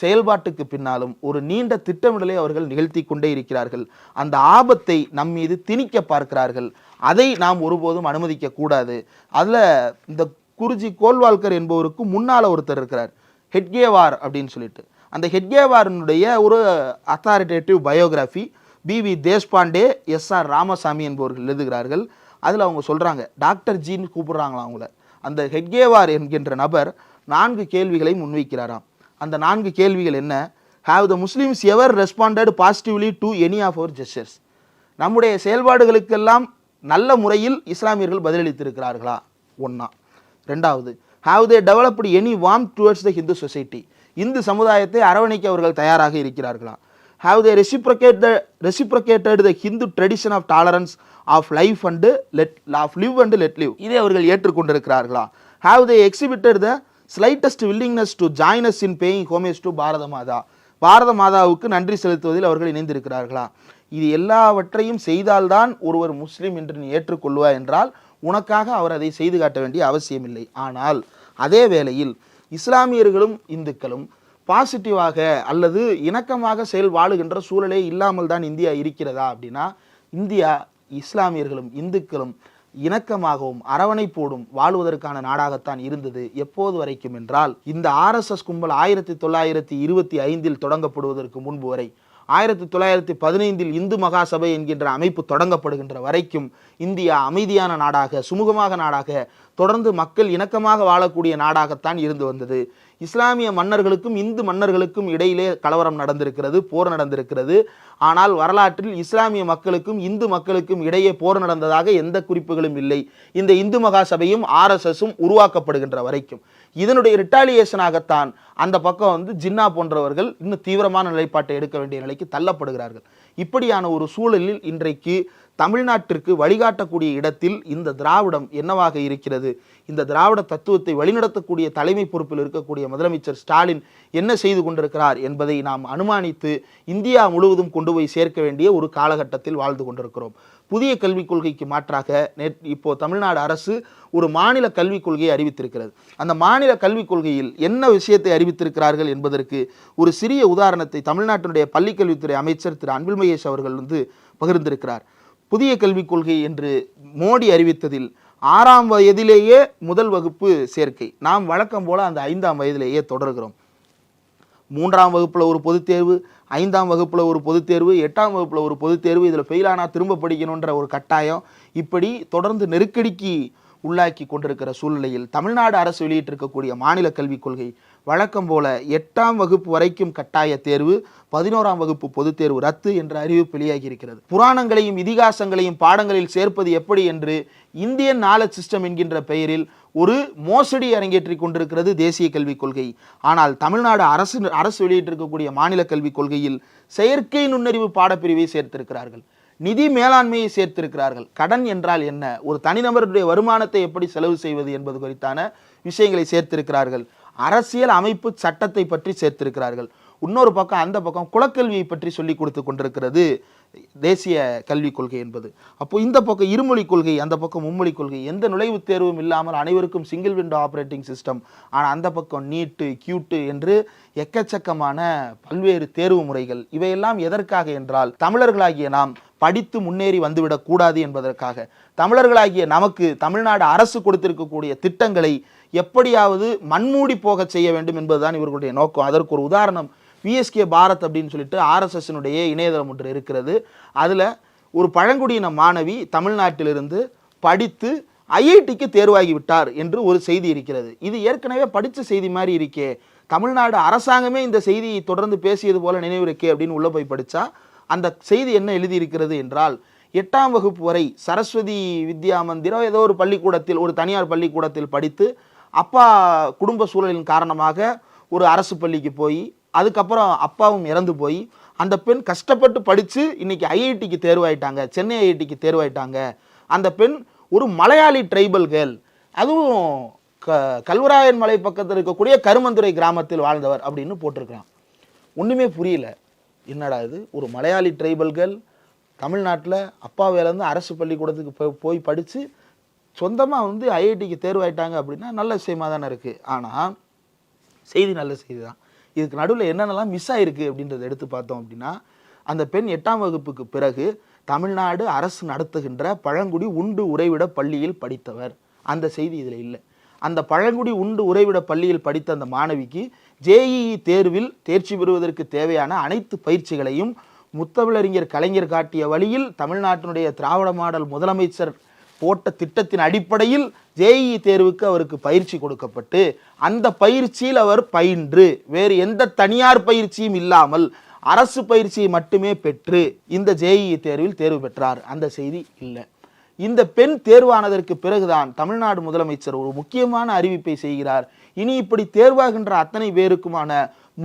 செயல்பாட்டுக்கு பின்னாலும் ஒரு நீண்ட திட்டமிடலை அவர்கள் நிகழ்த்தி கொண்டே இருக்கிறார்கள். அந்த ஆபத்தை நம் மீது திணிக்க பார்க்கிறார்கள். அதை நாம் ஒருபோதும் அனுமதிக்க கூடாது. அதில் இந்த குருஜி கோல்வால்கர் என்பவருக்கு முன்னால் ஒருத்தர் இருக்கிறார். ஹெட்கேவார் அப்படின்னு சொல்லிட்டு. அந்த ஹெட்கேவாரினுடைய ஒரு authoritative biography B V Deshpande S R Ramasamy என்பவர்கள் எழுதுகிறார்கள். அதில் அவங்க சொல்கிறாங்க டாக்டர் ஜின்னு கூப்பிட்றாங்களா அவங்கள. அந்த ஹெட்கேவார் என்கின்ற நபர் நான்கு கேள்விகளை முன்வைக்கிறாராம். அந்த நான்கு கேள்விகள் என்ன? Have the Muslims ever responded positively to any of our gestures நம்முடைய செயல்பாடுகளுக்கெல்லாம் நல்ல முறையில் இஸ்லாமியர்கள் பதிலளித்திருக்கிறார்களா? ஒன்றா ரெண்டாவது have they developed any warm towards the Hindu society Hindu சமுதாயத்தை அரவணைக்க அவர்கள் தயாராக இருக்கிறார்களா? Have they reciprocated the reciprocated the Hindu tradition of tolerance of life and let of live and let live இதை அவர்கள் ஏற்றுக்கொண்டிருக்கிறார்களா? Have they exhibited the slightest willingness to join us in paying homages to Bharat Mata Bharat மாதாவுக்கு நன்றி செலுத்துவதில் அவர்கள் இணைந்திருக்கிறார்களா? இது எல்லாவற்றையும் செய்தால்தான் ஒருவர் முஸ்லீம் என்று நீ ஏற்றுக்கொள்வா என்றால் உனக்காக அவர் அதை செய்து காட்ட வேண்டிய அவசியமில்லை. ஆனால் அதே வேளையில் இஸ்லாமியர்களும் இந்துக்களும் பாசிட்டிவாக அல்லது இணக்கமாக செயல் வாழுகின்ற சூழலே இல்லாமல் தான் இந்தியா இருக்கிறதா அப்படின்னா இந்தியா இஸ்லாமியர்களும் இந்துக்களும் இணக்கமாகவும் அரவணைப்போடும் வாழ்வதற்கான நாடாகத்தான் இருந்தது எப்போது வரைக்கும் என்றால் இந்த ஆர்எஸ்எஸ் கும்பல் ஆயிரத்தி தொள்ளாயிரத்தி இருபத்தி ஐந்தில் தொடங்கப்படுவதற்கு முன்பு வரை. ஆயிரத்தி தொள்ளாயிரத்தி பதினைந்தில் இந்து மகாசபை என்கின்ற அமைப்பு தொடங்கப்படுகின்ற வரைக்கும் இந்தியா அமைதியான நாடாக சுமூகமாக நாடாக தொடர்ந்து மக்கள் இணக்கமாக வாழக்கூடிய நாடாகத்தான் இருந்து வந்தது. இஸ்லாமிய மன்னர்களுக்கும் இந்து மன்னர்களுக்கும் இடையிலே கலவரம் நடந்திருக்கிறது போர் நடந்திருக்கிறது. ஆனால் வரலாற்றில் இஸ்லாமிய மக்களுக்கும் இந்து மக்களுக்கும் இடையே போர் நடந்ததாக எந்த குறிப்புகளும் இல்லை. இந்த இந்து மகாசபையும் ஆர்எஸ்எஸும் உருவாக்கப்படுகின்ற வரைக்கும். இதனுடைய ரிட்டாலியேஷனாகத்தான் அந்த பக்கம் வந்து ஜின்னா போன்றவர்கள் இன்னும் தீவிரமான நிலைப்பாட்டை எடுக்க வேண்டிய நிலைக்கு தள்ளப்படுகிறார்கள். இப்படியான ஒரு சூழலில் இன்றைக்கு தமிழ்நாட்டிற்கு வழிகாட்டக்கூடிய இடத்தில் இந்த திராவிடம் என்னவாக இருக்கிறது? இந்த திராவிட தத்துவத்தை வழிநடத்தக்கூடிய தலைமை பொறுப்பில் இருக்கக்கூடிய முதலமைச்சர் ஸ்டாலின் என்ன செய்து கொண்டிருக்கிறார் என்பதை நாம் அனுமானித்து இந்தியா முழுவதும் கொண்டு போய் சேர்க்க வேண்டிய ஒரு காலகட்டத்தில் வாழ்ந்து கொண்டிருக்கிறோம். புதிய கல்விக் கொள்கைக்கு மாற்றாக நே இப்போ தமிழ்நாடு அரசு ஒரு மாநில கல்விக் கொள்கையை அறிவித்திருக்கிறது. அந்த மாநில கல்விக் கொள்கையில் என்ன விஷயத்தை அறிவித்திருக்கிறார்கள் என்பதற்கு ஒரு சிறிய உதாரணத்தை தமிழ்நாட்டினுடைய பள்ளிக்கல்வித்துறை அமைச்சர் திரு அன்பில் மகேஷ் அவர்கள் வந்து பகிர்ந்திருக்கிறார். புதிய கல்விக் கொள்கை என்று மோடி அறிவித்ததில் ஆறாம் வயதிலேயே முதல் வகுப்பு சேர்க்கை. நாம் வழக்கம் போல அந்த ஐந்தாம் வயதிலேயே தொடர்கிறோம். மூன்றாம் வகுப்பில் ஒரு பொதுத் தேர்வு ஐந்தாம் வகுப்பில் ஒரு பொதுத் தேர்வு எட்டாம் வகுப்பில் ஒரு பொதுத் தேர்வு இதில் ஃபெயிலானா திரும்ப படிக்கணுன்ற ஒரு கட்டாயம் இப்படி தொடர்ந்து நெருக்கடிக்கு உள்ளாக்கி கொண்டிருக்கிற சூழ்நிலையில் தமிழ்நாடு அரசு வெளியிட்டிருக்கக்கூடிய மாநில கல்விக் கொள்கை வழக்கம் போல எட்டாம் வகுப்பு வரைக்கும் கட்டாய தேர்வு பதினோராம் வகுப்பு பொதுத் தேர்வு ரத்து என்ற அறிவிப்பு வெளியாகி இருக்கிறது புராணங்களையும் இதிகாசங்களையும் பாடங்களில் சேர்ப்பது எப்படி என்று இந்தியன் நாலேஜ் சிஸ்டம் என்கின்ற பெயரில் ஒரு மோசடி அரங்கேற்றிக் கொண்டிருக்கிறது தேசிய கல்விக் கொள்கை. ஆனால் தமிழ்நாடு அரசு அரசு வெளியிட்டிருக்கக்கூடிய மாநில கல்விக் கொள்கையில் செயற்கை நுண்ணறிவு பாடப்பிரிவை சேர்த்திருக்கிறார்கள். நிதி மேலாண்மையை சேர்த்திருக்கிறார்கள். கடன் என்றால் என்ன? ஒரு தனிநபருடைய வருமானத்தை எப்படி செலவு செய்வது என்பது குறித்தான விஷயங்களை சேர்த்திருக்கிறார்கள். அரசியல் அமைப்பு சட்டத்தை பற்றி சேர்த்திருக்கிறார்கள். இன்னொரு பக்கம் அந்த பக்கம் குலக்கல்வியை பற்றி சொல்லி கொடுத்து கொண்டிருக்கிறது தேசிய கல்விக் கொள்கை என்பது. அப்போ இந்த பக்கம் இருமொழி கொள்கை அந்த பக்கம் மும்மொழி கொள்கை எந்த நுழைவுத் தேர்வும் இல்லாமல் அனைவருக்கும் சிங்கிள் விண்டோ ஆப்ரேட்டிங் சிஸ்டம் ஆனால் அந்த பக்கம் நீட்டு கியூட்டு என்று எக்கச்சக்கமான பல்வேறு தேர்வு முறைகள் இவையெல்லாம் எதற்காக என்றால் தமிழர்களாகிய நாம் படித்து முன்னேறி வந்துவிடக் கூடாது என்பதற்காக. தமிழர்களாகிய நமக்கு தமிழ்நாடு அரசு கொடுத்திருக்கக்கூடிய திட்டங்களை எப்படியாவது மண்மூடி போகச் செய்ய வேண்டும் என்பதுதான் இவர்களுடைய நோக்கம். அதற்கு ஒரு உதாரணம் விஎஸ்கே பாரத் அப்படின்னு சொல்லிட்டு ஆர்எஸ்எஸ்னுடைய இணையதளம் ஒன்று இருக்கிறது. அதில் ஒரு பழங்குடியின மாணவி தமிழ்நாட்டிலிருந்து படித்து ஐஐடிக்கு தேர்வாகி விட்டார் என்று ஒரு செய்தி இருக்கிறது. இது ஏற்கனவே படித்த செய்தி மாதிரி இருக்கே. தமிழ்நாடு அரசாங்கமே இந்த செய்தியை தொடர்ந்து பேசியது போல நினைவிருக்கே அப்படின்னு உள்ளே போய் படித்தா அந்த செய்தி என்ன எழுதியிருக்கிறது என்றால் எட்டாம் வகுப்பு வரை சரஸ்வதி வித்யா மந்திரம் ஏதோ ஒரு பள்ளிக்கூடத்தில் ஒரு தனியார் பள்ளிக்கூடத்தில் படித்து அப்பா குடும்ப சூழலின் காரணமாக ஒரு அரசு பள்ளிக்கு போய் அதுக்கப்புறம் அப்பாவும் இறந்து போய் அந்த பெண் கஷ்டப்பட்டு படித்து இன்னைக்கு ஐஐடிக்கு தேர்வாயிட்டாங்க சென்னை ஐஐடிக்கு தேர்வாயிட்டாங்க. அந்த பெண் ஒரு மலையாளி ட்ரைபல் கேர்ள் அதுவும் க கல்வராயன் மலை பக்கத்தில் இருக்கக்கூடிய கருமந்துரை கிராமத்தில் வாழ்ந்தவர் அப்படின்னு போட்டிருக்கிறான். ஒன்றுமே புரியல. என்னடா இது? ஒரு மலையாளி ட்ரைபல் கேர்ள் தமிழ்நாட்டில் அப்பாவிலேருந்து அரசு பள்ளிக்கூடத்துக்கு போய் போய் படித்து சொந்தமாக வந்து ஐஐடிக்கு தேர்வாயிட்டாங்க அப்படின்னா நல்ல விஷயமாக தானே இருக்குது ஆனால் செய்தி நல்ல செய்தி தான். இதுக்கு நடுவில் என்னென்னலாம் மிஸ் ஆயிருக்கு அப்படின்றத எடுத்து பார்த்தோம் அப்படின்னா அந்த பெண் எட்டாம் வகுப்புக்கு பிறகு தமிழ்நாடு அரசு நடத்துகின்ற பழங்குடி உண்டு உறைவிட பள்ளியில் படித்தவர். அந்த செய்தி இதில் இல்லை. அந்த பழங்குடி உண்டு உறைவிட பள்ளியில் படித்த அந்த மாணவிக்கு ஜேஇஇ தேர்வில் தேர்ச்சி பெறுவதற்கு தேவையான அனைத்து பயிற்சிகளையும் முத்தமிழறிஞர் கலைஞர் காட்டிய வழியில் தமிழ்நாட்டினுடைய திராவிட மாடல் முதலமைச்சர் போட்ட திட்டத்தின் அடிப்படையில் ஜேஇ தேர்வுக்கு அவருக்கு பயிற்சி கொடுக்கப்பட்டு அந்த பயிற்சியில் அவர் பயின்று. வேறு எந்த தனியார் பயிற்சியும் இல்லாமல் அரசு பயிற்சியை மட்டுமே பெற்று இந்த ஜேஇ தேர்வில் தேர்வு பெற்றார். அந்த செய்தி இல்லை. இந்த பெண் தேர்வானதற்கு பிறகுதான் தமிழ்நாடு முதலமைச்சர் ஒரு முக்கியமான அறிவிப்பை செய்கிறார். இனி இப்படி தேர்வாகின்ற அத்தனை பேருக்குமான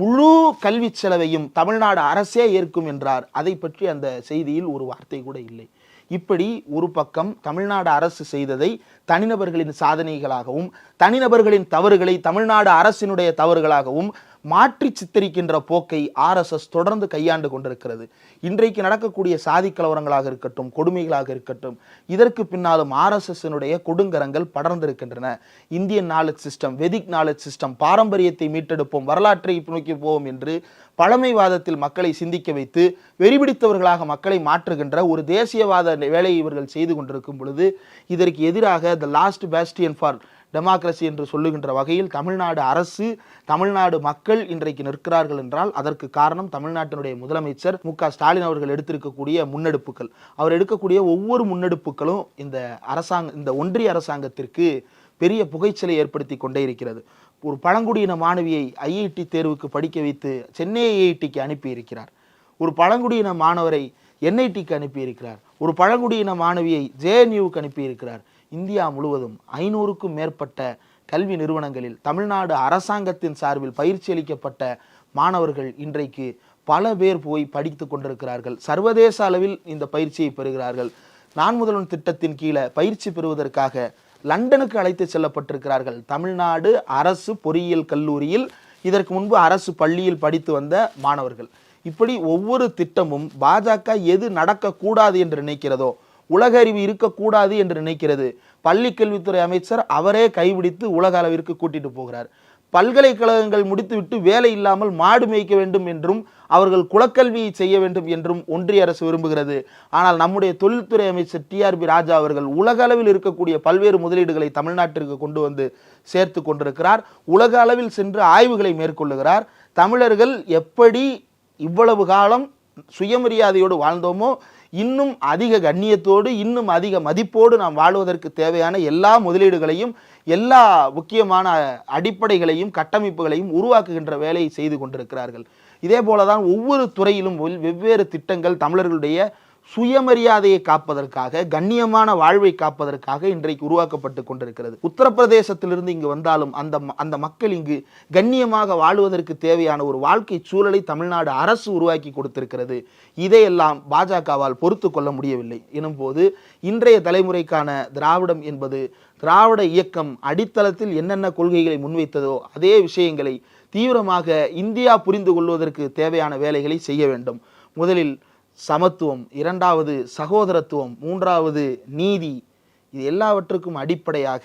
முழு கல்வி செலவையும் தமிழ்நாடு அரசே ஏற்கும் என்றார். அதை பற்றி அந்த செய்தியில் ஒரு வார்த்தை கூட இல்லை. இப்படி ஒரு பக்கம் தமிழ்நாடு அரசு செய்ததை தனிநபர்களின் சாதனைகளாகவும் தனிநபர்களின் தவறுகளை தமிழ்நாடு அரசினுடைய தவறுகளாகவும் மாற்றி சித்தரிக்கின்ற போக்கை ஆர்எஸ்எஸ் தொடர்ந்து கையாண்டு கொண்டிருக்கிறது. இன்றைக்கு நடக்கக்கூடிய சாதி கலவரங்களாக இருக்கட்டும் கொடுமைகளாக இருக்கட்டும் இதற்கு பின்னாலும் ஆர்எஸ்எஸ்னுடைய கொடுங்கரங்கள் படர்ந்திருக்கின்றன. Indian knowledge system Vedic knowledge system பாரம்பரியத்தை மீட்டெடுப்போம் வரலாற்றை நோக்கி போவோம் என்று பழமைவாதத்தில் மக்களை சிந்திக்க வைத்து வெறிபிடித்தவர்களாக மக்களை மாற்றுகின்ற ஒரு தேசியவாத வேலையை இவர்கள் செய்து கொண்டிருக்கும் பொழுது இதற்கு எதிராக the last bastion for democracy என்று சொல்லுகின்ற வகையில் தமிழ்நாடு அரசு தமிழ்நாடு மக்கள் இன்றைக்கு நிற்கிறார்கள் என்றால் அதற்கு காரணம் தமிழ்நாட்டினுடைய முதலமைச்சர் மு ஸ்டாலின் அவர்கள் எடுத்திருக்கக்கூடிய முன்னெடுப்புகள். அவர் எடுக்கக்கூடிய ஒவ்வொரு முன்னெடுப்புகளும் இந்த அரசாங்க இந்த ஒன்றிய அரசாங்கத்திற்கு பெரிய புகைச்சலை ஏற்படுத்தி கொண்டே இருக்கிறது. ஒரு பழங்குடியின மாணவியை ஐஐடி தேர்வுக்கு படிக்க வைத்து சென்னை ஐஐடிக்கு அனுப்பி இருக்கிறார் ஒரு பழங்குடியின மாணவரை என்ஐடிக்கு அனுப்பியிருக்கிறார். ஒரு பழங்குடியின மாணவியை ஜேஎன்யூக்கு அனுப்பியிருக்கிறார். இந்தியா முழுவதும் ஐநூறுக்கும் மேற்பட்ட கல்வி நிறுவனங்களில் தமிழ்நாடு அரசாங்கத்தின் சார்பில் பயிற்சி அளிக்கப்பட்ட மாணவர்கள் இன்றைக்கு பல பேர் போய் படித்து கொண்டிருக்கிறார்கள். சர்வதேச அளவில் இந்த பயிற்சியை பெறுகிறார்கள். நான் முதல்வன் திட்டத்தின் கீழே பயிற்சி பெறுவதற்காக லண்டனுக்கு அழைத்து செல்லப்பட்டிருக்கிறார்கள். தமிழ்நாடு அரசு பொறியியல் கல்லூரியில் இதற்கு முன்பு அரசு பள்ளியில் படித்து வந்த மாணவர்கள். இப்படி ஒவ்வொரு திட்டமும் பாஜக எது நடக்கக்கூடாது என்று நினைக்கிறதோ உலக அறிவு இருக்கக்கூடாது என்று நினைக்கிறது. பள்ளி கல்வித்துறை அமைச்சர் அவரே கைபிடித்து உலக அளவிற்கு கூட்டிட்டு போகிறார். பல்கலைக்கழகங்கள் முடித்துவிட்டு வேலை இல்லாமல் மாடு மேய்க்க வேண்டும் என்றும் அவர்கள் குலக்கல்வியை செய்ய வேண்டும் என்றும் ஒன்றிய அரசு விரும்புகிறது. ஆனால் நம்முடைய தொழில்துறை அமைச்சர் டிஆர்பி ராஜா அவர்கள் உலக அளவில் இருக்கக்கூடிய பல்வேறு முதலீடுகளை தமிழ்நாட்டிற்கு கொண்டு வந்து சேர்த்து கொண்டிருக்கிறார். உலக அளவில் சென்று ஆய்வுகளை மேற்கொள்ளுகிறார். தமிழர்கள் எப்படி இவ்வளவு காலம் சுயமரியாதையோடு வாழ்ந்தோமோ இன்னும் அதிக கண்ணியத்தோடு இன்னும் அதிக மதிப்போடு நாம் வாழ்வதற்கு தேவையான எல்லா முதலீடுகளையும் எல்லா முக்கியமான அடிப்படைகளையும் கட்டமைப்புகளையும் உருவாக்குகின்ற வேலையை செய்து கொண்டிருக்கிறார்கள். இதே போல தான் ஒவ்வொரு துறையிலும் வெவ்வேறு திட்டங்கள் தமிழர்களுடைய சுயமரியாதையை காப்பதற்காக கண்ணியமான வாழ்வை காப்பதற்காக இன்றைக்கு உருவாக்கப்பட்டு கொண்டிருக்கிறது. உத்தரப்பிரதேசத்திலிருந்து இங்கு வந்தாலும் அந்த ம- அந்த மக்கள் இங்கு கண்ணியமாக வாழ்வதற்கு தேவையான ஒரு வாழ்க்கை சூழலை தமிழ்நாடு அரசு உருவாக்கி கொடுத்திருக்கிறது. இதையெல்லாம் பாஜகவால் பொறுத்து கொள்ள முடியவில்லை. எனும்போது இன்றைய தலைமுறைக்கான திராவிடம் என்பது திராவிட இயக்கம் அடித்தளத்தில் என்னென்ன கொள்கைகளை முன்வைத்ததோ அதே விஷயங்களை தீவிரமாக இந்தியா புரிந்து கொள்வதற்கு தேவையான வேலைகளை செய்ய வேண்டும். முதலில் சமத்துவம் இரண்டாவது சகோதரத்துவம் மூன்றாவது நீதி. இது எல்லாவற்றுக்கும் அடிப்படையாக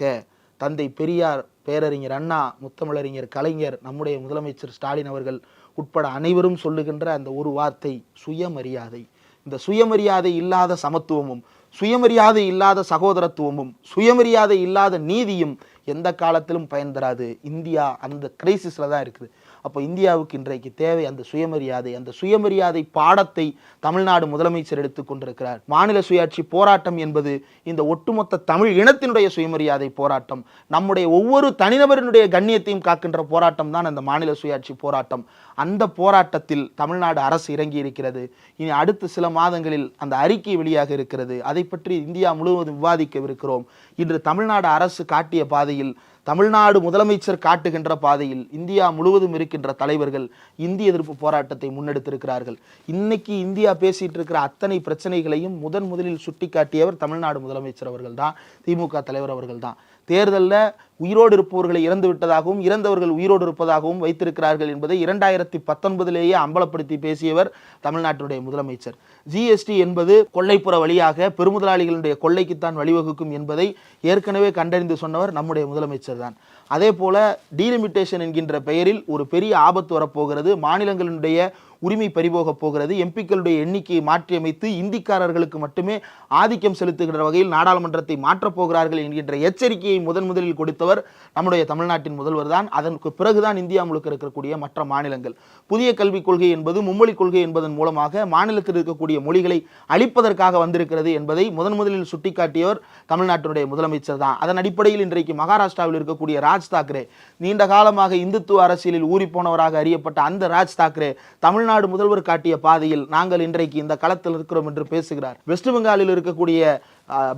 தந்தை பெரியார் பேரறிஞர் அண்ணா முத்தமிழறிஞர் கலைஞர் நம்முடைய முதலமைச்சர் ஸ்டாலின் அவர்கள் உட்பட அனைவரும் சொல்லுகின்ற அந்த ஒரு வார்த்தை சுயமரியாதை. இந்த சுயமரியாதை இல்லாத சமத்துவமும் சுயமரியாதை இல்லாத சகோதரத்துவமும் சுயமரியாதை இல்லாத நீதியும் எந்த காலத்திலும் பயன் தராது. இந்தியா அந்த கிரைசிஸில் தான் இருக்குது. அப்போ இந்தியாவுக்கு இன்றைக்கு தேவை அந்த சுயமரியாதை. அந்த சுயமரியாதை பாடத்தை தமிழ்நாடு முதலமைச்சர் எடுத்துக் கொண்டிருக்கிறார். மாநில சுயாட்சி போராட்டம் என்பது இந்த ஒட்டுமொத்த தமிழ் இனத்தினுடைய சுயமரியாதை போராட்டம். நம்முடைய ஒவ்வொரு தனிநபரினுடைய கண்ணியத்தையும் காக்கின்ற போராட்டம் தான் அந்த மாநில சுயாட்சி போராட்டம். அந்த போராட்டத்தில் தமிழ்நாடு அரசு இறங்கி இருக்கிறது. இனி அடுத்த சில மாதங்களில் அந்த அறிக்கை வெளியாக இருக்கிறது. அதை பற்றி இந்தியா முழுவதும் விவாதிக்கவிருக்கிறோம். இன்று தமிழ்நாடு அரசு காட்டிய பாதையில் தமிழ்நாடு முதலமைச்சர் காட்டுகின்ற பாதையில் இந்தியா முழுவதும் இருக்கின்ற தலைவர்கள் இந்திய எதிர்ப்பு போராட்டத்தை முன்னெடுத்திருக்கிறார்கள். இன்னைக்கு இந்தியா பேசிட்டு இருக்கிற அத்தனை பிரச்சனைகளையும் முதன் முதலில் சுட்டிக்காட்டியவர் தமிழ்நாடு முதலமைச்சர் அவர்கள் தான் திமுக தலைவர் அவர்கள் தான் தேர்தலில் உயிரோடு இருப்பவர்களை இறந்து விட்டதாகவும் இறந்தவர்கள் உயிரோடு இருப்பதாகவும் வைத்திருக்கிறார்கள் என்பதை இரண்டாயிரத்தி பத்தொன்பதிலேயே அம்பலப்படுத்தி பேசியவர் தமிழ்நாட்டினுடைய முதலமைச்சர். ஜிஎஸ்டி என்பது கொள்ளைப்புற வழியாக பெருமுதலாளிகளுடைய கொள்ளைக்குத்தான் வழிவகுக்கும் என்பதை ஏற்கனவே கண்டறிந்து சொன்னவர் நம்முடைய முதலமைச்சர் தான். அதே போல டீலிமிட்டேஷன் என்கின்ற பெயரில் ஒரு பெரிய ஆபத்து வரப்போகிறது. மாநிலங்களினுடைய உரிமை பறிபோகப் போகிறது. எம்பிக்களுடைய எண்ணிக்கையை மாற்றியமைத்து இந்திக்காரர்களுக்கு மட்டுமே ஆதிக்கம் செலுத்துகின்ற வகையில் நாடாளுமன்றத்தை மாற்றப் போகிறார்கள் என்கின்ற எச்சரிக்கையை முதன் முதலில் கொடுத்தவர் நம்முடைய தமிழ்நாட்டின் முதல்வர் தான். அதற்கு பிறகுதான் இந்தியா முழுக்க இருக்கக்கூடிய மற்ற மாநிலங்கள். புதிய கல்விக் கொள்கை என்பது மும்மொழி கொள்கை என்பதன் மூலமாக மாநிலத்தில் இருக்கக்கூடிய மொழிகளை அழிப்பதற்காக வந்திருக்கிறது என்பதை முதன் முதலில் சுட்டிக்காட்டியவர் தமிழ்நாட்டினுடைய முதலமைச்சர் தான். அதன் அடிப்படையில் இன்றைக்கு மகாராஷ்டிராவில் இருக்கக்கூடிய ராஜ் தாக்கரே நீண்ட காலமாக இந்துத்துவ அரசியலில் ஊறிப்போனவராக அறியப்பட்ட அந்த ராஜ் தாக்கரே தமிழ் தமிழ்நாடு முதல்வர் காட்டிய பாதையில் நாங்கள் இன்றைக்கு இந்த களத்தில் இருக்கிறோம் என்று பேசுகிறார். வெஸ்ட் பெங்காலில் இருக்கக்கூடிய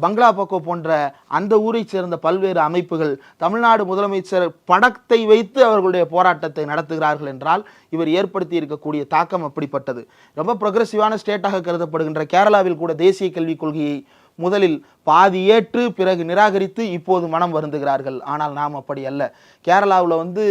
பங்களா பக்கோ போன்ற அந்த ஊரைச் சேர்ந்த பல்வேறு அமைப்புகள் தமிழ்நாடு முதலமைச்சர் படத்தை வைத்து அவர்களுடைய போராட்டத்தை நடத்துகிறார்கள் என்றால் இவர் ஏற்படுத்தி இருக்கக்கூடிய தாக்கம் அப்படிப்பட்டது. ரொம்ப ப்ரொக்ரெசிவான ஸ்டேட்டாக கருதப்படுகின்ற கேரளாவில் கூட தேசிய கல்விக் கொள்கையை முதலில் பாதி ஏற்று பிறகு நிராகரித்து இப்போது மனம் வருந்துகிறார்கள். ஆனால் நாம் அப்படி அல்ல. கேரளாவில் வந்து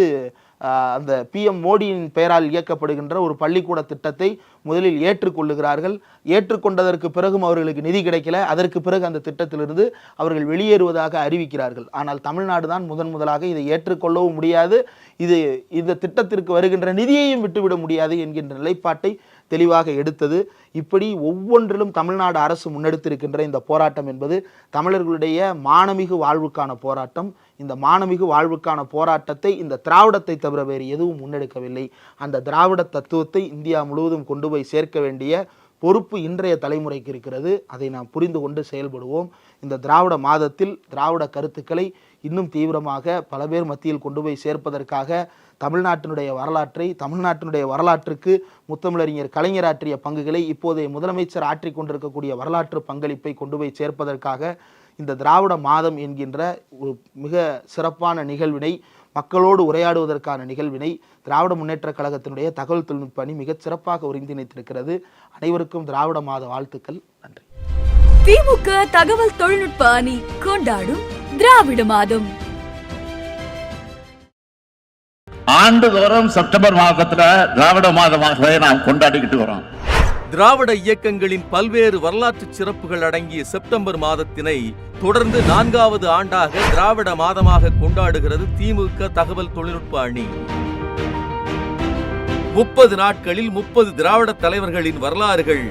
அந்த பிஎம் மோடியின் பெயரால் இயக்கப்படுகின்ற ஒரு பள்ளிக்கூட திட்டத்தை முதலில் ஏற்றுக்கொள்ளுகிறார்கள். ஏற்றுக்கொண்டதற்கு பிறகும் அவர்களுக்கு நிதி கிடைக்கல. அதற்கு பிறகு அந்த திட்டத்திலிருந்து அவர்கள் வெளியேறுவதாக அறிவிக்கிறார்கள். ஆனால் தமிழ்நாடு தான் முதன் முதலாக இதை ஏற்றுக்கொள்ளவும் முடியாது. இது இந்த திட்டத்திற்கு வருகின்ற நிதியையும் விட்டுவிட முடியாது என்கின்ற நிலைப்பாட்டை தெளிவாக எடுத்தது. இப்படி ஒவ்வொன்றிலும் தமிழ்நாடு அரசு முன்னெடுத்திருக்கின்ற இந்த போராட்டம் என்பது தமிழர்களுடைய மானமிகு வாழ்வுக்கான போராட்டம். இந்த மானமிகு வாழ்வுக்கான போராட்டத்தை இந்த திராவிடத்தை தவிர வேறு எதுவும் முன்னெடுக்கவில்லை. அந்த திராவிட தத்துவத்தை இந்தியா முழுவதும் கொண்டு போய் சேர்க்க வேண்டிய பொறுப்பு இன்றைய தலைமுறைக்கு இருக்கிறது. அதை நாம் புரிந்து கொண்டு செயல்படுவோம். இந்த திராவிட மாதத்தில் திராவிட கருத்துக்களை இன்னும் தீவிரமாக பல பேர் மத்தியில் கொண்டு போய் சேர்ப்பதற்காக தமிழ்நாட்டினுடைய வரலாற்றை தமிழ்நாட்டினுடைய வரலாற்றுக்கு முத்தமிழறிஞர் கலைஞர் ஆற்றிய பங்குகளை இப்போதைய முதலமைச்சர் ஆற்றிக் கொண்டிருக்கக்கூடிய வரலாற்று பங்களிப்பை கொண்டு போய் சேர்ப்பதற்காக இந்த திராவிட மாதம் என்கின்ற ஒரு மிக சிறப்பான நிகழ்வினை மக்களோடு உரையாடுவதற்கான நிகழ்வினை திராவிட முன்னேற்ற கழகத்தினுடைய தகவல் தொழில்நுட்ப அணி மிகச் சிறப்பாக ஒருங்கிணைத்திருக்கிறது. அனைவருக்கும் திராவிட மாத வாழ்த்துக்கள். நன்றி. திமுக தகவல் தொழில்நுட்ப அணி கொண்டாடும் திராவிட மாதம். ஆண்டுதோறும் செப்டம்பர் மாதத்துல திராவிட மாதமாக நாம் கொண்டாடிக்கிட்டு வரோம். திராவிட இயக்கங்களின் பல்வேறு வரலாற்று சிறப்புகள் அடங்கிய செப்டம்பர் மாதத்தினை தொடர்ந்து நான்காவது ஆண்டாக திராவிட மாதமாக கொண்டாடுகிறது திமுக தகவல் தொழில்நுட்ப அணி. முப்பது நாட்களில் முப்பது திராவிட தலைவர்களின் வரலாறுகள்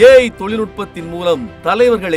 ஏஐ தொழில்நுட்பத்தின் மூலம் தலைவர்களை